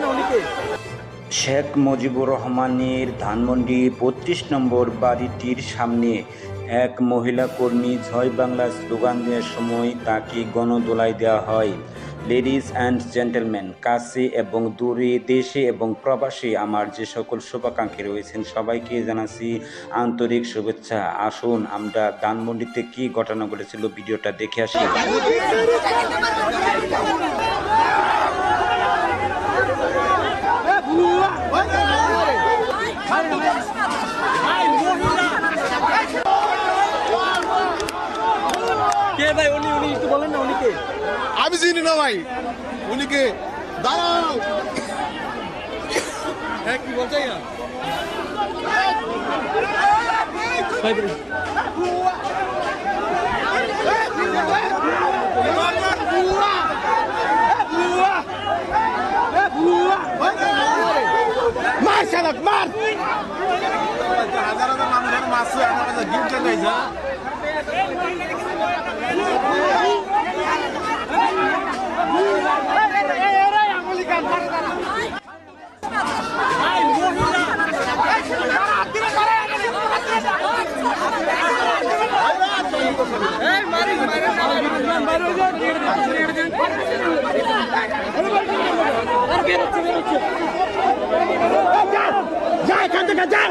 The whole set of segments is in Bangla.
না উনিকে শেখ মুজিবুর রহমানের ধানমন্ডি বত্রিশ নম্বর বাড়িটির সামনে এক মহিলা কর্মী জয় বাংলা স্লোগান দেওয়ার সময় তাকে গণদোলাই দেওয়া হয় লেডিস অ্যান্ড জেন্টেলম্যান কাছে এবং দূরে দেশে এবং প্রবাসী আমার যে সকল শুভাকাঙ্ক্ষী রয়েছেন সবাইকে জানাচ্ছি আন্তরিক শুভেচ্ছা আসুন আমরা ধানমন্ডিতে কি ঘটনা ঘটেছিল ভিডিওটা দেখে আসি কে ভাই? উনি উনি একটু বলেন না উনিকে। আমি চিনি না ভাই। উনিকে। দাঁড়াও। হ্যাঁ কি বলছে ভাই ভাই মার শালাক মার। হাজার হাজার মানুষের মাছ আমার কাছে গিফট চাইছে যা এখান থেকে যা।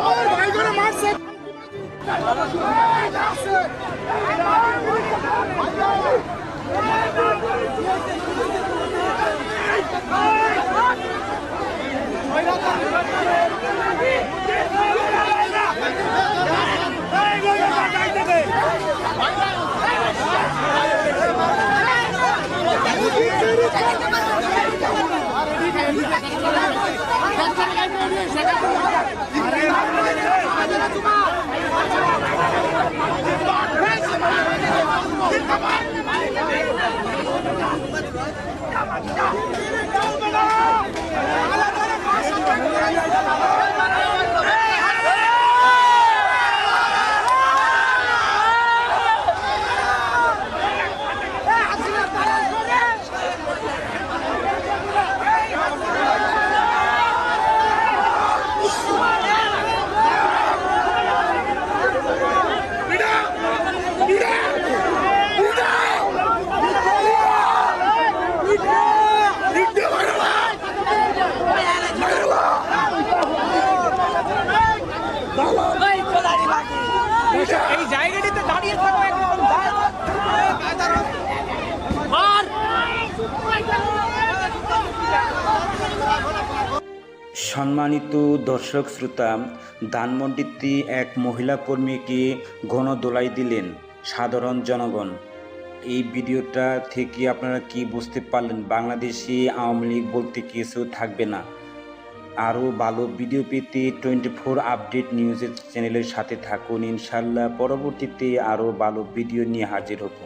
আমার ভাই করে মারছে 야, 막히다! এই জায়গাটিতে দাঁড়িয়ে থাকো একদম সম্মানিত দর্শক শ্রোতা, ধানমন্ডিতে এক মহিলা কর্মীকে গণদোলাই দিলেন সাধারণ জনগণ। এই ভিডিওটা থেকে আপনারা কি বুঝতে পারলেন? বাংলাদেশে আওয়ামী লীগ বলতে কিছু থাকবে না। আরও ভালো ভিডিও পেতে টোয়েন্টি ফোর আপডেট নিউজের চ্যানেলের সাথে থাকুন। ইনশাল্লাহ পরবর্তীতে আরও ভালো ভিডিও নিয়ে হাজির হব।